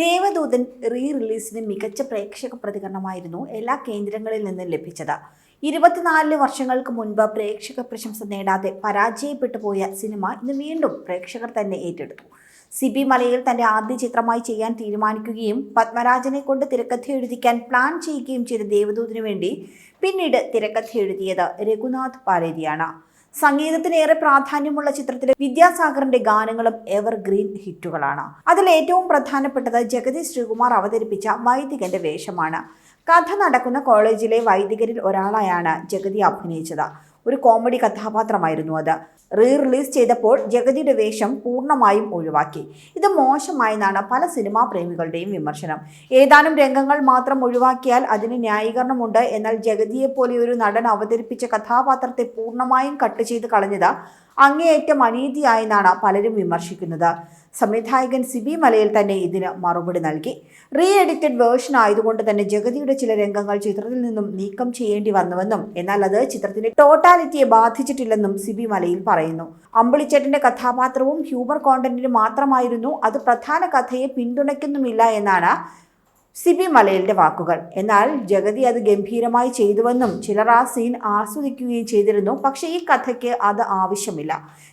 Devadoothan re റിലീസിന് മികച്ച പ്രേക്ഷക പ്രതികരണമായിരുന്നു എല്ലാ കേന്ദ്രങ്ങളിൽ നിന്നും ലഭിച്ചത്. ഇരുപത്തിനാല് വർഷങ്ങൾക്ക് മുൻപ് പ്രേക്ഷക പ്രശംസ നേടാതെ പരാജയപ്പെട്ടു പോയ സിനിമ ഇന്ന് വീണ്ടും പ്രേക്ഷകർ തന്നെ ഏറ്റെടുത്തു. സിബി മലയിൽ തന്റെ ആദ്യ ചിത്രമായി ചെയ്യാൻ തീരുമാനിക്കുകയും പത്മരാജനെ കൊണ്ട് തിരക്കഥ എഴുതിക്കാൻ പ്ലാൻ ചെയ്യുകയും ചെയ്ത ദേവദൂതിനു വേണ്ടി പിന്നീട് തിരക്കഥ എഴുതിയത് രഘുനാഥ് പാലേരിയാണ്. സംഗീതത്തിനേറെ പ്രാധാന്യമുള്ള ചിത്രത്തിലെ വിദ്യാസാഗറിന്റെ ഗാനങ്ങളും എവർഗ്രീൻ ഹിറ്റുകളാണ്. അതിൽ ഏറ്റവും പ്രധാനപ്പെട്ടത് ജഗതി ശ്രീകുമാർ അവതരിപ്പിച്ച വൈദികന്റെ വേഷമാണ്. കഥ നടക്കുന്ന കോളേജിലെ വൈദികരിൽ ഒരാളായാണ് ജഗതി അഭിനയിച്ചത്. ഒരു കോമഡി കഥാപാത്രമായിരുന്നു അത്. റീ റിലീസ് ചെയ്തപ്പോൾ ജഗതിയുടെ വേഷം പൂർണമായും ഒഴിവാക്കി. ഇത് മോശമായെന്നാണ് പല സിനിമാ പ്രേമികളുടെയും വിമർശനം. ഏതാനും രംഗങ്ങൾ മാത്രം ഒഴിവാക്കിയാൽ അതിന് ന്യായീകരണമുണ്ട്. എന്നാൽ ജഗതിയെ പോലെ ഒരു നടൻ അവതരിപ്പിച്ച കഥാപാത്രത്തെ പൂർണമായും കട്ട് ചെയ്ത് കളഞ്ഞത് അങ്ങേയറ്റം അനീതിയായെന്നാണ് പലരും വിമർശിക്കുന്നത്. സംവിധായകൻ സിബി മലയിൽ തന്നെ ഇതിന് മറുപടി നൽകി. റീ എഡിറ്റഡ് വേർഷൻ ആയതുകൊണ്ട് തന്നെ ജഗതിയുടെ ചില രംഗങ്ങൾ ചിത്രത്തിൽ നിന്നും നീക്കം ചെയ്യേണ്ടി വന്നുവെന്നും എന്നാൽ അത് ചിത്രത്തിന്റെ ടോട്ടാലിറ്റിയെ ബാധിച്ചിട്ടില്ലെന്നും സിബി മലയിൽ പറയുന്നു. അമ്പിളിച്ചേട്ടന്റെ കഥാപാത്രവും ഹ്യൂമർ കോണ്ടന്റിന് മാത്രമായിരുന്നു അത് പ്രധാന കഥയെ പിന്തുണയ്ക്കുന്നുമില്ല എന്നാണ് സിബി മലയിലിന്റെ വാക്കുകൾ. എന്നാൽ ജഗതി അത് ഗംഭീരമായി ചെയ്തുവെന്നും ചിലർ ആ സീൻ ആസ്വദിക്കുകയും ചെയ്തിരുന്നു. പക്ഷേ ഈ കഥയ്ക്ക് അത് ആവശ്യമില്ല.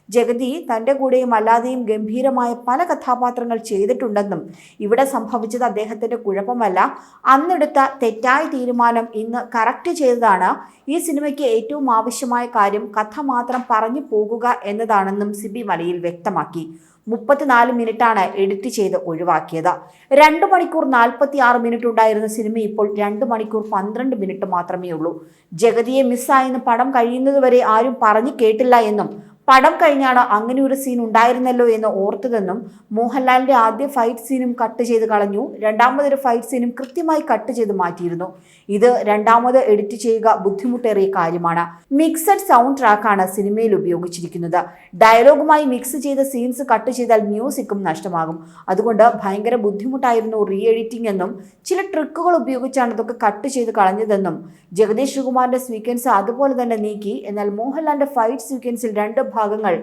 ജഗതി തന്റെ കൂടെയും അല്ലാതെയും ഗംഭീരമായ പല കഥാപാത്രങ്ങൾ ചെയ്തിട്ടുണ്ടെന്നും ഇവിടെ സംഭവിച്ചത് അദ്ദേഹത്തിന്റെ കുഴപ്പമല്ല. അന്നെടുത്ത തെറ്റായ തീരുമാനം ഇന്ന് കറക്റ്റ് ചെയ്തതാണ്. ഈ സിനിമയ്ക്ക് ഏറ്റവും ആവശ്യമായ കാര്യം കഥ മാത്രം പറഞ്ഞു പോകുക എന്നതാണെന്നും സിബി മലയിൽ വ്യക്തമാക്കി. മുപ്പത്തിനാല് മിനിറ്റാണ് എഡിറ്റ് ചെയ്ത് ഒഴിവാക്കിയത്. രണ്ട് മണിക്കൂർ നാൽപ്പത്തി ആറ് മിനിറ്റ് ഉണ്ടായിരുന്ന സിനിമ ഇപ്പോൾ രണ്ട് മണിക്കൂർ പന്ത്രണ്ട് മിനിറ്റ് മാത്രമേ ഉള്ളൂ ജഗതിയെ മിസ്സായെന്ന് പടം കഴിയുന്നതുവരെ ആരും പറഞ്ഞു കേട്ടില്ല എന്നും പടം കഴിഞ്ഞാണ് അങ്ങനെ ഒരു സീൻ ഉണ്ടായിരുന്നല്ലോ എന്ന് ഓർത്തതെന്നും മോഹൻലാലിന്റെ ആദ്യ ഫൈറ്റ് സീനും കട്ട് ചെയ്ത് കളഞ്ഞു. രണ്ടാമതൊരു ഫൈറ്റ് സീനും കൃത്യമായി കട്ട് ചെയ്ത് മാറ്റിയിരുന്നു. ഇത് രണ്ടാമത് എഡിറ്റ് ചെയ്യുക ബുദ്ധിമുട്ടേറിയ കാര്യമാണ്. മിക്സഡ് സൗണ്ട് ട്രാക്കാണ് സിനിമയിൽ ഉപയോഗിച്ചിരിക്കുന്നത്. ഡയലോഗുമായി മിക്സ് ചെയ്ത സീൻസ് കട്ട് ചെയ്താൽ മ്യൂസിക്കും നഷ്ടമാകും. അതുകൊണ്ട് ഭയങ്കര ബുദ്ധിമുട്ടായിരുന്നു റീ എഡിറ്റിംഗ് എന്നും ചില ട്രിക്കുകൾ ഉപയോഗിച്ചാണ് ഇതൊക്കെ കട്ട് ചെയ്ത് കളഞ്ഞതെന്നും ജഗദീഷ് ശ്രീകുമാറിന്റെ സ്വീക്വൻസ് അതുപോലെ തന്നെ നീക്കി. എന്നാൽ മോഹൻലാലിന്റെ ഫൈറ്റ് സ്വീക്വൻസിൽ രണ്ട് ഭാഗങ്ങൾ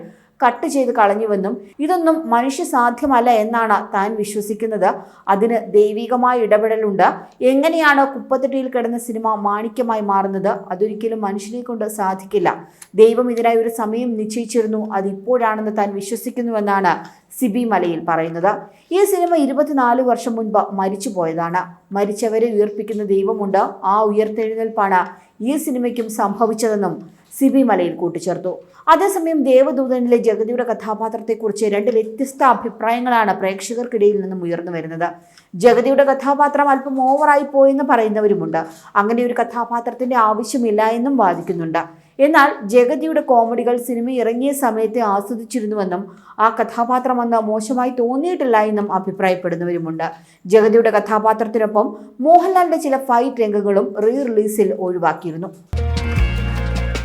കട്ട് ചെയ്ത് കളഞ്ഞുവെന്നും ഇതൊന്നും മനുഷ്യ സാധ്യമല്ല എന്നാണ് താൻ വിശ്വസിക്കുന്നത്. അതിന് ദൈവികമായ ഇടപെടലുണ്ട്. എങ്ങനെയാണ് കുപ്പത്തൊട്ടിയിൽ കിടന്ന സിനിമ മാണിക്യമായി മാറുന്നത്? അതൊരിക്കലും മനുഷ്യനെ കൊണ്ട് സാധിക്കില്ല. ദൈവം ഇതിനായി ഒരു സമയം നിശ്ചയിച്ചിരുന്നു. അതിപ്പോഴാണെന്ന് താൻ വിശ്വസിക്കുന്നുവെന്നാണ് സിബി മലയിൽ പറയുന്നത്. ഈ സിനിമ ഇരുപത്തിനാല് വർഷം മുൻപ് മരിച്ചു പോയതാണ് മരിച്ചവരെ ഉയർപ്പിക്കുന്ന ദൈവമുണ്ട്. ആ ഉയർത്തെഴുന്നേൽപ്പാണ് ഈ സിനിമയ്ക്കും സംഭവിച്ചതെന്നും സിബി മലയിൽ കൂട്ടിച്ചേർത്തു. അതേസമയം ദേവദൂതനിലെ ജഗതിയുടെ കഥാപാത്രത്തെക്കുറിച്ച് രണ്ട് വ്യത്യസ്ത അഭിപ്രായങ്ങളാണ് പ്രേക്ഷകർക്കിടയിൽ നിന്നും ഉയർന്നു വരുന്നത്. ജഗതിയുടെ കഥാപാത്രം അല്പം ഓവറായി പോയെന്ന് പറയുന്നവരുമുണ്ട്. അങ്ങനെ ഒരു കഥാപാത്രത്തിന്റെ ആവശ്യമില്ല എന്നും വാദിക്കുന്നുണ്ട്. എന്നാൽ ജഗതിയുടെ കോമഡികൾ സിനിമ ഇറങ്ങിയ സമയത്തെ ആസ്വദിച്ചിരുന്നുവെന്നും ആ കഥാപാത്രം അന്ന് മോശമായി തോന്നിയിട്ടില്ല എന്നും അഭിപ്രായപ്പെടുന്നവരുമുണ്ട്. ജഗതിയുടെ കഥാപാത്രത്തിനൊപ്പം മോഹൻലാലിന്റെ ചില ഫൈറ്റ് രംഗങ്ങളും റീ റിലീസിൽ ഒഴിവാക്കിയിരുന്നു.